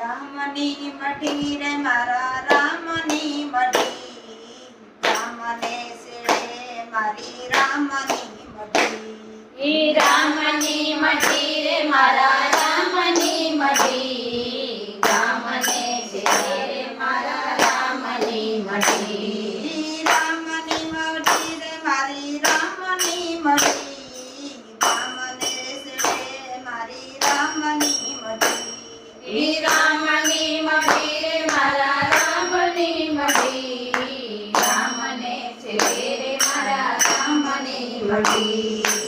રામની મઢી રે મારા રામની મઢી. રામને શિળે મારી રામની મઢી. રામની મઢી રે Party.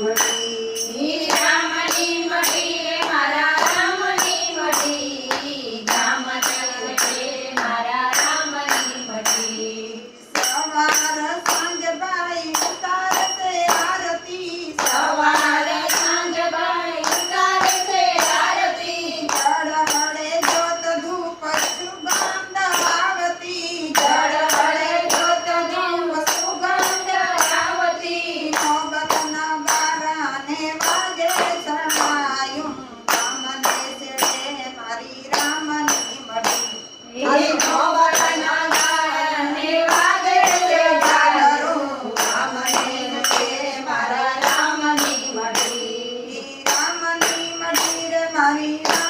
Thank you. Maria.